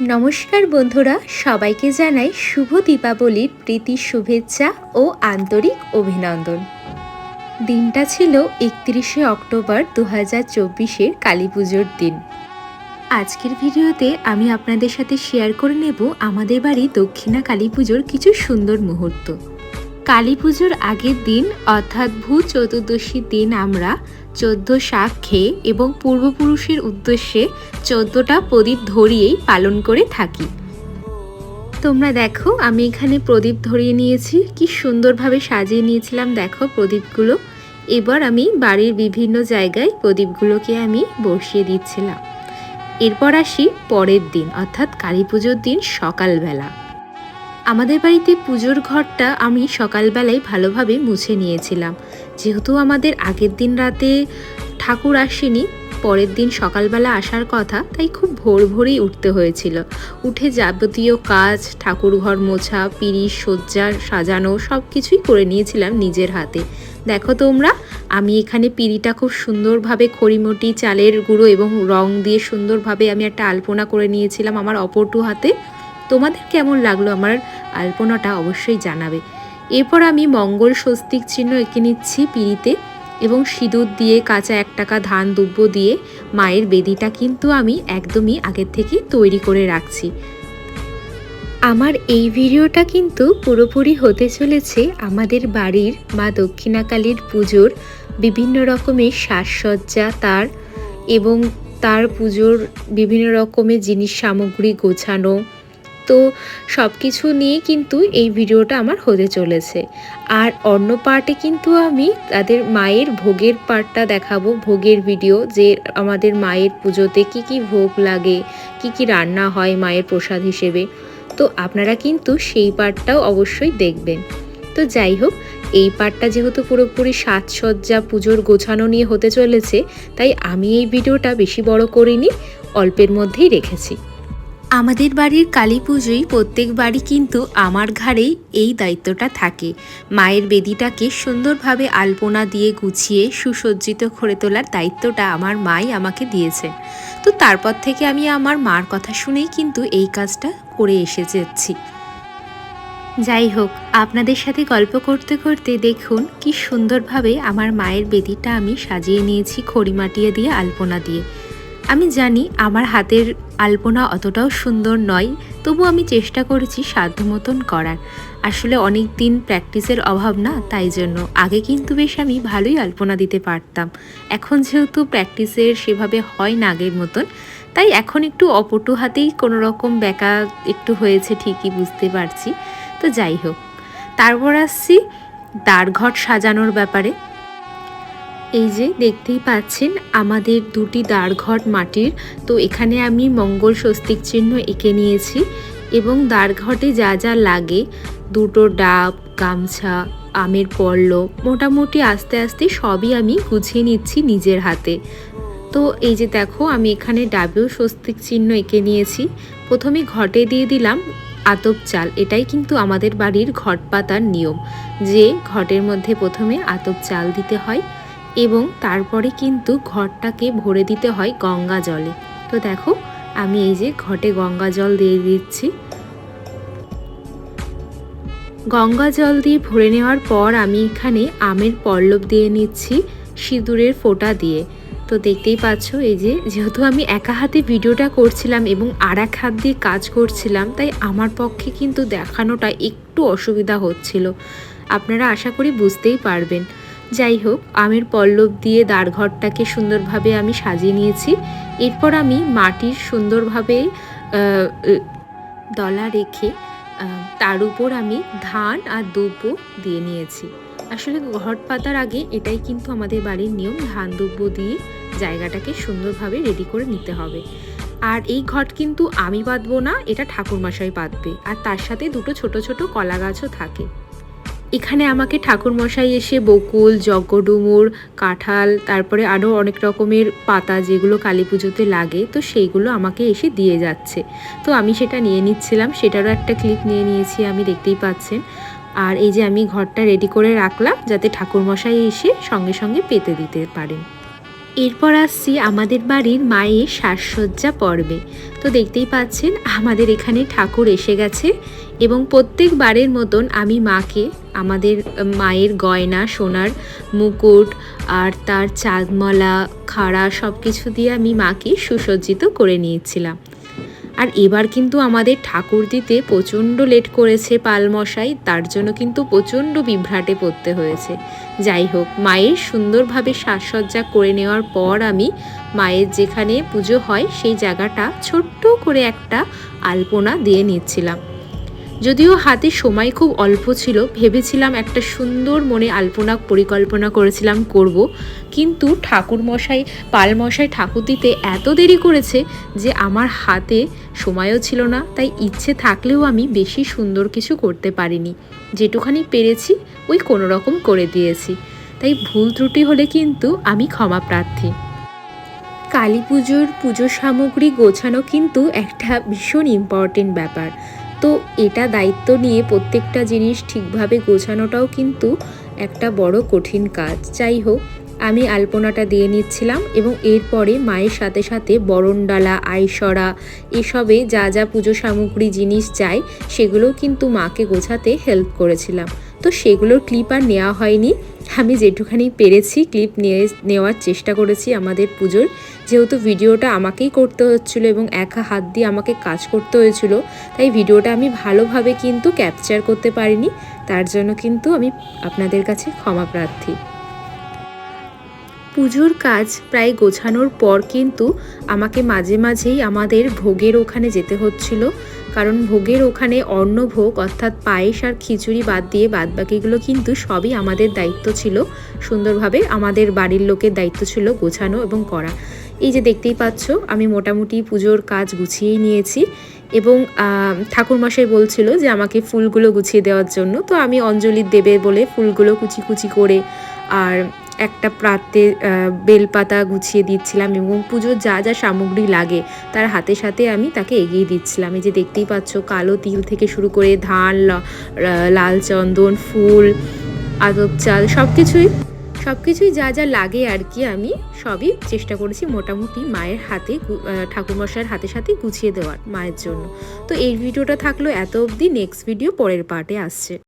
নমস্কার বন্ধুরা, সবাইকে জানাই শুভ দীপাবলির প্রীতি, শুভেচ্ছা ও আন্তরিক অভিনন্দন। দিনটা ছিল একত্রিশে অক্টোবর দু হাজার চব্বিশের কালী পুজোর দিন। আজকের ভিডিওতে আমি আপনাদের সাথে শেয়ার করে নেব আমাদের বাড়ি দক্ষিণা কালী পুজোর কিছু সুন্দর মুহূর্ত। কালী পুজোর আগের দিন, অর্থাৎ ভূ চতুর্দশীর দিন আমরা চোদ্দ শাক খেয়ে এবং পূর্বপুরুষের উদ্দেশ্যে চোদ্দটা প্রদীপ ধরিয়েই পালন করে থাকি। তোমরা দেখো, আমি এখানে প্রদীপ ধরিয়ে নিয়েছি। কি সুন্দরভাবে সাজিয়ে নিয়েছিলাম, দেখো প্রদীপগুলো। এবার আমি বাড়ির বিভিন্ন জায়গায় প্রদীপগুলোকে আমি বসিয়ে দিচ্ছিলাম। এরপর আসি পরের দিন, অর্থাৎ কালী পুজোর দিন সকালবেলা। আমাদের বাড়িতে পুজোর ঘরটা আমি সকালবেলায় ভালোভাবে মুছে নিয়েছিলাম। যেহেতু আমাদের আগের দিন রাতে ঠাকুর আসেনি, পরের দিন সকালবেলা আসার কথা, তাই খুব ভোর ভোরেই উঠতে হয়েছিল। উঠে যাবতীয় কাজ ঠাকুর ঘর মোছা পিড়ি সজ্জা সাজানো সব কিছুই করে নিয়েছিলাম নিজের হাতে। দেখো তোমরা, আমি এখানে পিড়িটা খুব সুন্দরভাবে খড়িমটি, চালের গুঁড়ো এবং রং দিয়ে সুন্দরভাবে আমি একটা আলপনা করে নিয়েছিলাম আমার অপরটু হাতে। তোমাদের কেমন লাগল আমার আলপনাটা অবশ্যই জানাবে। এরপর আমি মঙ্গল স্বস্তিক চিহ্ন এঁকে নিচ্ছি পিড়িতে এবং সিঁদুর দিয়ে কাঁচা এক টাকা ধান দুব্য দিয়ে মায়ের বেদিটা কিন্তু আমি একদমই আগের থেকে তৈরি করে রাখছি। আমার এই ভিডিওটা কিন্তু পুরোপুরি হতে চলেছে আমাদের বাড়ির মা দক্ষিণাকালীর পুজোর বিভিন্ন রকমের সাজসজ্জা, তার এবং তার পুজোর বিভিন্ন রকমের জিনিস সামগ্রী গোছানো তো সব কিছু নিয়ে কিন্তু এই ভিডিওটা আমার হতে চলেছে। আর অন্য পার্টে কিন্তু আমি তাদের মায়ের ভোগের পার্টটা দেখাবো, ভোগের ভিডিও যে আমাদের মায়ের পুজোতে কি কি ভোগ লাগে, কি কি রান্না হয় মায়ের প্রসাদ হিসেবে। তো আপনারা কিন্তু সেই পার্টটাও অবশ্যই দেখবেন। তো যাই হোক, এই পার্টটা যেহেতু পুরোপুরি সাজসজ্জা, পুজোর গোছানো নিয়ে হতে চলেছে, তাই আমি এই ভিডিওটা বেশি বড় করিনি, অল্পের মধ্যেই রেখেছি। আমাদের বাড়ির কালী পুজোয় প্রত্যেক বাড়ি কিন্তু আমার ঘাড়েই এই দায়িত্বটা থাকে। মায়ের বেদিটাকে সুন্দরভাবে আলপনা দিয়ে গুছিয়ে সুসজ্জিত করে তোলার দায়িত্বটা আমার মাই আমাকে দিয়েছে। তো তারপর থেকে আমি আমার মার কথা শুনেই কিন্তু এই কাজটা করে এসে যাচ্ছি যাই হোক, আপনাদের সাথে গল্প করতে করতে দেখুন কি সুন্দরভাবে আমার মায়ের বেদিটা আমি সাজিয়ে নিয়েছি খড়ি মাটিয়ে দিয়ে, আলপনা দিয়ে। আমি জানি আমার হাতের আলপনা অতটাও সুন্দর নয়, তবু আমি চেষ্টা করেছি সাধ্য মতন করার। আসলে অনেক দিন প্র্যাকটিসের অভাব না, তাই জন্য। আগে কিন্তু বেশ আমি ভালোই আলপনা দিতে পারতাম। এখন যেহেতু প্র্যাকটিসের সেভাবে হয় না আগের মতন, তাই এখন একটু অপটু হাতেই কোনো রকম ব্যাকা একটু হয়েছে ঠিকই বুঝতে পারছি। তো যাই হোক, তারপর আসছি দ্বারঘট সাজানোর ব্যাপারে। এই যে দেখতেই পাচ্ছেন, আমাদের দুটি দ্বারঘট মাটির। তো এখানে আমি মঙ্গল স্বস্তিক চিহ্ন এঁকে নিয়েছি এবং দ্বারঘটে যা যা লাগে, দুটো ডাব, গামছা, আমের পল্লব মোটামুটি আস্তে আস্তে সবই আমি গুছিয়ে নিচ্ছি নিজের হাতে। তো এই যে দেখো, আমি এখানে ডাবেও স্বস্তিক চিহ্ন এঁকে নিয়েছি। প্রথমে ঘটে দিয়ে দিলাম আতপ চাল। এটাই কিন্তু আমাদের বাড়ির ঘট পাতার নিয়ম যে ঘটের মধ্যে প্রথমে আতপ চাল দিতে হয়। এবং তারপরে কিন্তু ঘরটাকে ভরে দিতে হয় গঙ্গা জলে। তো দেখো, আমি এই যে ঘটে গঙ্গা জল দিয়ে দিচ্ছি। গঙ্গা জল দিয়ে ভরে নেওয়ার পর আমি এখানে আমের পল্লব দিয়ে নিচ্ছি সিঁদুরের ফোঁটা দিয়ে। তো দেখতেই পাচ্ছ, এই যে যেহেতু আমি একা হাতে ভিডিওটা করছিলাম এবং আর এক হাত দিয়ে কাজ করছিলাম, তাই আমার পক্ষে কিন্তু দেখানোটা একটু অসুবিধা হচ্ছিল। আপনারা আশা করি বুঝতেই পারবেন। যাই হোক আমের পল্লব দিয়ে দ্বারঘরটাকে সুন্দরভাবে আমি সাজিয়ে নিয়েছি। এরপর আমি মাটির সুন্দরভাবে দলা রেখে তার উপর আমি ধান আর দুব্য দিয়ে নিয়েছি। আসলে ঘট পাতার আগে এটাই কিন্তু আমাদের বাড়ির নিয়ম, ধান দুব্য দিয়ে জায়গাটাকে সুন্দরভাবে রেডি করে নিতে হবে। আর এই ঘট কিন্তু আমি বাঁধবো না, এটা ঠাকুরমশাই বাঁধবে। আর তার সাথে দুটো ছোট ছোট কলা গাছও থাকে। এখানে আমাকে ঠাকুরমশাই এসে বকুল যজ্ঞডুমুর কাঁঠাল, তারপরে আরও অনেক রকমের পাতা যেগুলো কালী পুজোতে লাগে, তো সেইগুলো আমাকে এসে দিয়ে যাচ্ছে। তো আমি সেটা নিয়ে নিচ্ছিলাম, সেটারও একটা ক্লিপ নিয়ে নিয়েছি আমি, দেখতেই পাচ্ছেন। আর এই যে আমি ঘরটা রেডি করে রাখলাম, যাতে ঠাকুরমশাই এসে সঙ্গে সঙ্গে পেতে দিতে পারেন। এরপর আসছি আমাদের বাড়ির মায়ের সাজসজ্জা পর্বে। তো দেখতেই পাচ্ছেন, আমাদের এখানে ঠাকুর এসে গেছে এবং প্রত্যেকবারের মতন আমি মাকে আমাদের মায়ের গয়না, সোনার মুকুট আর তার চাঁদমলা, খাড়া সব কিছু দিয়ে আমি মাকে সুসজ্জিত করে নিয়েছিলাম। আর এবার কিন্তু আমাদের ঠাকুর দিতে প্রচণ্ড লেট করেছে পালমশাই, তার জন্য কিন্তু প্রচণ্ড বিভ্রাটে পড়তে হয়েছে। যাই হোক, মায়ের সুন্দরভাবে সাজসজ্জা করে নেওয়ার পর আমি মায়ের যেখানে পুজো হয়, সেই জায়গাটা ছোট্ট করে একটা আলপনা দিয়ে নিচ্ছিলাম। যদিও হাতে সময় খুব অল্প ছিল, ভেবেছিলাম একটা সুন্দর মনে আলপনা পরিকল্পনা করেছিলাম করব। কিন্তু ঠাকুর মশাই পালমশাই ঠাকুর দিতে এত দেরি করেছে যে আমার হাতে সময়ও ছিল না, তাই ইচ্ছে থাকলেও আমি বেশি সুন্দর কিছু করতে পারিনি। যেটুখানি পেরেছি, ওই কোনো রকম করে দিয়েছি। তাই ভুল ত্রুটি হলে কিন্তু আমি ক্ষমা প্রার্থী। কালী পুজোর পুজো সামগ্রী গোছানো কিন্তু একটা ভীষণ ইম্পর্টেন্ট ব্যাপার। তো এটা দায়িত্ব নিয়ে প্রত্যেকটা জিনিস ঠিকভাবে গোছানোটাও কিন্তু একটা বড় কঠিন কাজ। যাই হোক, আমি আলপনাটা দিয়ে নিচ্ছিলাম এবং এরপরে মায়ের সাথে সাথে বরণডালা আইসরা, এসবে যা যা পুজো সামগ্রী জিনিস চাই সেগুলোও কিন্তু মাকে গোছাতে হেল্প করেছিলাম। তো সেগুলোর ক্লিপ আর নেওয়া হয়নি। আমি যেটুখানি পেরেছি ক্লিপ নিয়ে, নেওয়ার চেষ্টা করেছি আমাদের পুজোর। যেহেতু ভিডিওটা আমাকেই করতে হচ্ছিল এবং একা হাত দিয়ে আমাকে কাজ করতে হয়েছিল, তাই ভিডিওটা আমি ভালোভাবে কিন্তু ক্যাপচার করতে পারিনি। তার জন্য কিন্তু আমি আপনাদের কাছে ক্ষমা প্রার্থী। পুজোর কাজ প্রায় গোছানোর পর কিন্তু আমাকে মাঝে মাঝেই আমাদের ভোগের ওখানে যেতে হচ্ছিল। কারণ ভোগের ওখানে অন্নভোগ অর্থাৎ পায়েস আর খিচুড়ি বাদ দিয়ে বাদ বাকিগুলো কিন্তু সবই আমাদের দায়িত্ব ছিল। সুন্দরভাবে আমাদের বাড়ির লোকের দায়িত্ব ছিল গোছানো এবং করা। এই যে দেখতেই পাচ্ছ, আমি মোটামুটি পুজোর কাজ গুছিয়েই নিয়েছি এবং ঠাকুরমশাই বলছিল যে আমাকে ফুলগুলো গুছিয়ে দেওয়ার জন্য। তো আমি অঞ্জলি দেবে বলে ফুলগুলো কুচি কুচি করে আর একটা প্রাতে বেলপাতা গুছিয়ে দিচ্ছিলাম এবং পুজোর যা যা সামগ্রী লাগে, তার হাতে সাথে আমি তাকে এগিয়ে দিচ্ছিলাম। এই যে দেখতেই পাচ্ছ, কালো তিল থেকে শুরু করে ধান লাল চন্দন, ফুল আদব চাল সব কিছুই সব কিছুই যা যা লাগে আর কি আমি সবই চেষ্টা করেছি মোটামুটি মায়ের হাতে ঠাকুরমশাইয়ের হাতে সাথে গুছিয়ে দেওয়ার মায়ের জন্য। তো এই ভিডিওটা থাকল এত অবধি নেক্সট ভিডিও পরের পার্টে আসছে।